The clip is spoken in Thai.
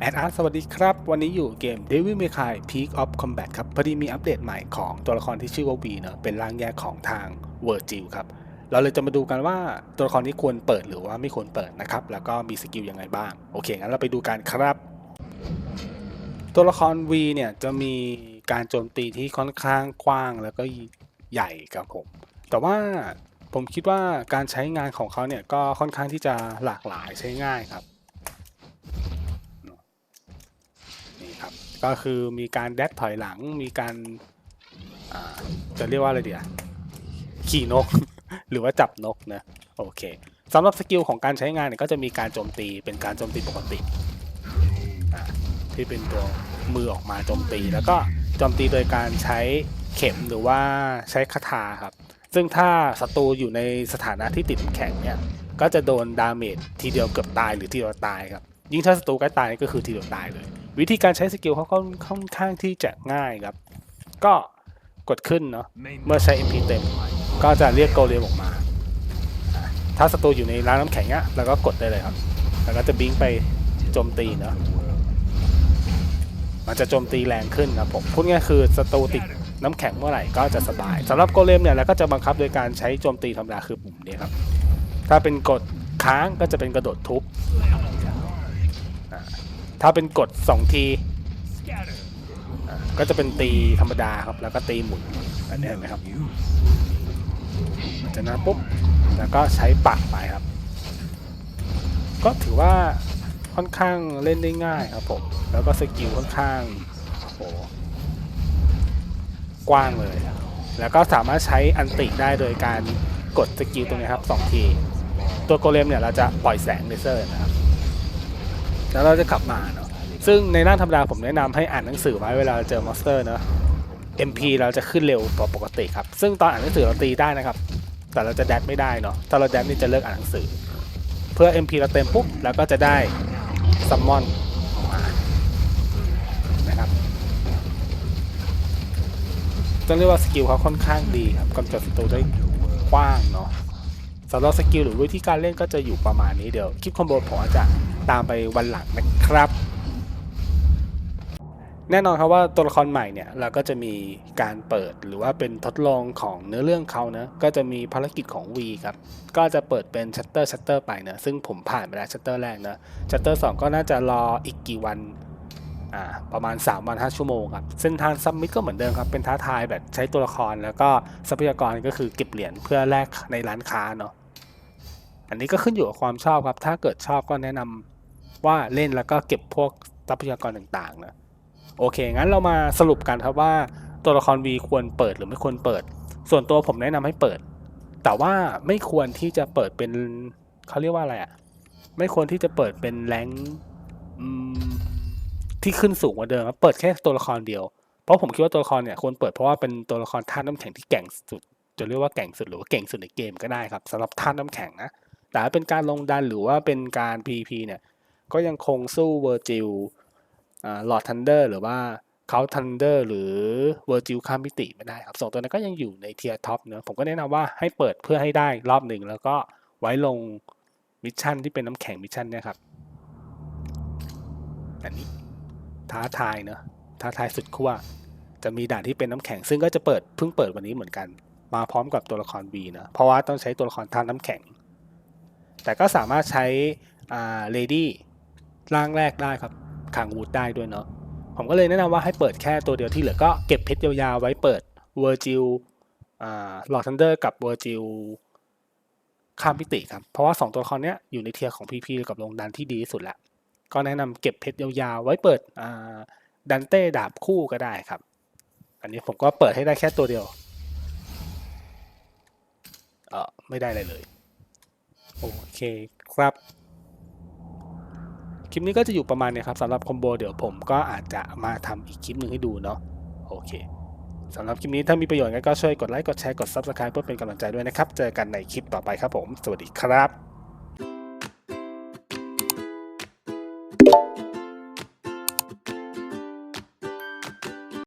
แอดอาร์ตสวัสดีครับ วันนี้อยู่เกม Devil May Cry Peak of Combat ครับ พอดีมีอัปเดตใหม่ของตัวละครที่ชื่อว่า V เนอะเป็นร่างแยกของทาง Virgil ครับ เราเลยจะมาดูกันว่าตัวละครนี้ควรเปิดหรือว่าไม่ควรเปิดนะครับ แล้วก็มีสกิลยังไงบ้าง โอเคงั้นเราไปดูกันครับ ตัวละคร V เนี่ยจะมีการโจมตีที่ค่อนข้างกว้างแล้วก็ใหญ่ครับผม แต่ว่าผมคิดว่าการใช้งานของเขาเนี่ยก็ค่อนข้างที่จะหลากหลายใช้ง่ายครับ นี่ครับ ก็คือมีการแดดถอยหลัง มีการจะเรียกว่าอะไรเดียขี่นก หรือว่าจับนกนะโอเคสำหรับสกิลของการใช้งานเนี่ยก็จะมีการโจมตีเป็นการโจมตีปกติที่เป็นตัวมือออกมาโจมตี แล้วก็โจมตีโดยการใช้เข็มหรือว่าใช้คาถาครับ ซึ่งถ้าศัตรูอยู่ในสถานะที่ติดแข็งเนี่ยก็จะโดนดาเมจทีเดียวเกือบตายหรือทีเดียวตายครับยิ่งถ้าศัตรูใกล้ตายก็คือทีเดียวตายเลยวิธีการใช้สกิลเขาก็ค่อนข้างที่จะง่ายครับ ก็กดขึ้นเนาะเมื่อใช้ MP เต็ม ก็จะเรียกโกเลมออกมาอะถ้าศัตรูอยู่ในร้านน้ำแข็งเนี้ยเราก็กดได้เลยครับ แล้วก็จะบิงไปโจมตีเนาะมันจะโจมตีแรงขึ้นนะผมพูดง่ายๆคือศัตรูติดน้ำแข็งเมื่อไหร่ก็จะสบายสำหรับโกเลมเนี่ยเราก็จะบังคับโดยการใช้โจมตีธรรมดาคือปุ่มนี้ครับ ถ้าเป็นกดค้างก็จะเป็นกระโดดทุบอ่า ถ้าเป็นกด2ทีก็จะเป็นตีธรรมดาครับ แล้วก็ตีหมุนอันนี้เห็นไหมครับจากนั้นปุ๊บแล้วก็ใช้ปักไปครับ ก็ถือว่าค่อนข้างเล่นได้ง่ายครับผมแล้วก็สกิลค่อนข้างโอ้กว้างเลย แล้วก็สามารถใช้อันติได้โดยการกดสกิลตรงนี้ครับสองที ตัวโกเลมเนี่ยเราจะปล่อยแสงเลเซอร์นะครับ แล้วเราจะขับมาเนาะซึ่งในหน้าธรรมดาผมแนะนำให้อ่านหนังสือไว้เวลาเจอมอนสเตอร์เนาะ MP เราจะขึ้นเร็วกว่าปกติครับ ซึ่งตอนอ่านหนังสือเราตีได้นะครับ แต่เราจะแดดไม่ได้เนาะถ้าเราแดดนี่จะเลิกอ่านหนังสือ เพื่อ MP เราเต็มปุ๊บแล้วก็จะได้ซัมมอนมานะครับต้องเรียกว่าสกิลเขาค่อนข้างดีครับกำจัดศัตรูได้กว้างเนาะ สำหรับสกิลหรือวิธีการเล่นก็จะอยู่ประมาณนี้เดี๋ยวคลิปคอมโบผมอาจจะตามไปวันหลังนะครับ แน่นอนครับว่าตัวละครใหม่เนี่ยเราก็จะมีการเปิดหรือว่าเป็นทดลองของเนื้อเรื่องเขานะก็จะมีภารกิจของ V ครับก็จะเปิดเป็นชัตเตอร์ชัตเตอร์ไปนะซึ่งผมผ่านไปแล้วชัตเตอร์แรกนะชัตเตอร์สก็น่าจะรออีกกี่วัน อ่าประมาณ 3 วัน 5 ชั่วโมงครับ เส้นทางซับมิตก็เหมือนเดิมครับ เป็นท้าทายแบบใช้ตัวละครแล้วก็ทรัพยากรก็คือเก็บเหรียญเพื่อแลกในร้านค้าเนาะอันนี้ก็ขึ้นอยู่กับความชอบครับ ถ้าเกิดชอบก็แนะนำว่าเล่นแล้วก็เก็บพวกทรัพยากรต่างๆนะโอเค งั้นเรามาสรุปกันครับว่าตัวละคร V ควรเปิดหรือไม่ควรเปิด ส่วนตัวผมแนะนำให้เปิด แต่ว่าไม่ควรที่จะเปิดเป็นเขาเรียกว่าอะไรอะ่ะไม่ควรที่จะเปิดเป็นแรงอืม ที่ขึ้นสูงกว่าเดิมครับเปิดแค่ตัวละครเดียว เพราะผมคิดว่าตัวละครเนี่ยควรเปิดเพราะว่าเป็นตัวละครธาน้ำแข็งที่แก่งสุด จะเรียกว่าแก่งสุดหรือว่าเก่งสุดในเกมก็ได้ครับสำหรับธาน้ำแข็งนะ แต่ถ้าเป็นการลงดันหรือว่าเป็นการ PVP เนี่ยก็ยังคงสู้เวอร์จิลหลอดทันเดอร์หรือว่าเขาทันเดอร์หรือเวอร์จิลข้ามมิติไม่ได้ครับสองตัวนั้นก็ยังอยู่ในเทียร์ท็อปเนอะผมก็แนะนำว่าให้เปิดเพื่อให้ได้รอบหนึ่งแล้วก็ไว้ลงมิชชั่นที่เป็นน้ำแข็งมิชชั่นเนี่ยครับอันนี้ ท้าทายเนอะท้าทายสุดขั้วจะมีด่านที่เป็นน้ำแข็งซึ่งก็จะเปิดเพิ่งเปิดวันนี้เหมือนกัน มาพร้อมกับตัวละคร V นะเพราะว่าต้องใช้ตัวละครทานน้ำแข็ง แต่ก็สามารถใช้อ่าเลดี้ร่างแรกได้ครับขังวูดได้ด้วยเนาะผมก็เลยแนะนำว่าให้เปิดแค่ตัวเดียวที่เหลือก็เก็บเพชรยาวๆไว้เปิดเวอร์จิลอ่าหลอดทันเดอร์กับเวอร์จิลข้ามพิติครับ เพราะว่า 2 ตัวละครเนี้ยอยู่ในเทียร์ของ PP กับลงดันที่ดีที่สุดแล้ว ก็แนะนำเก็บเพชรยาวๆ ไว้เปิดดันเต้ดาบคู่ก็ได้ครับ อันนี้ผมก็เปิดให้ได้แค่ตัวเดียว เออไม่ได้อะไรเลย โอเคครับ คลิปนี้ก็จะอยู่ประมาณเนี้ครับสำหรับคอมโบเดี๋ยวผมก็อาจจะมาทำอีกคลิปหนึ่งให้ดูเนาะโอเคสำหรับคลิปนี้ถ้ามีประโยชน์ก็ช่วยกดไลค์ กดแชร์ กด Subscribe เพื่อเป็นกำลังใจด้วยนะครับ เจอกันในคลิปต่อไปครับผม สวัสดีครับ